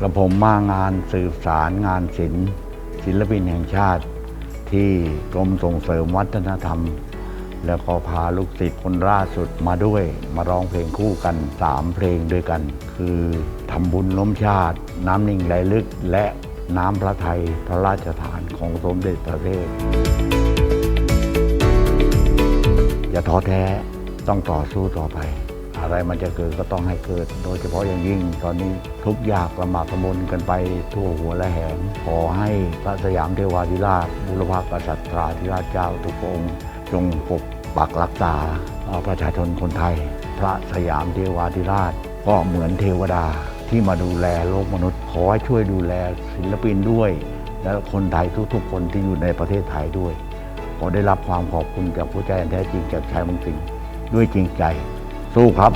กับผมมางานสืบสารงานศิลป์ศิลปินแห่งชาติ ที่กรมส่งเสริมวัฒนธรรม แล้วก็พาลูกศิษย์คนล่าสุดมาด้วย มาร้องเพลงคู่กัน3เพลงด้วยกัน คือทำบุญล้มชาติ น้ำนิ่งไหลลึกและน้ำพระทัยพระราชทานของสมเด็จพระเทพอย่าท้อแท้ต้องต่อสู้ต่อไป อะไรมันจะเกิดก็ต้องให้เกิด โดยเฉพาะอย่างยิ่งตอนนี้ทุกอยากลำบากกระมนกันไปทั่วหัวและแหงขอให้พระสยามเทวาธิราชบุรพกษัตราธิราชเจ้าทุกองค์จงปกปักรักษาประชาชนคนไทย พระสยามเทวาธิราช ก็เหมือนเทวดาที่มาดูแลโลกมนุษย์ ขอให้ช่วยดูแลศิลปินด้วย และคนไทยทุกๆ คนที่อยู่ในประเทศไทยด้วย ขอได้รับความขอบคุณจากผู้ใจอันแท้จริงจากชายมังสิงด้วยจริงใจ สู้ครับ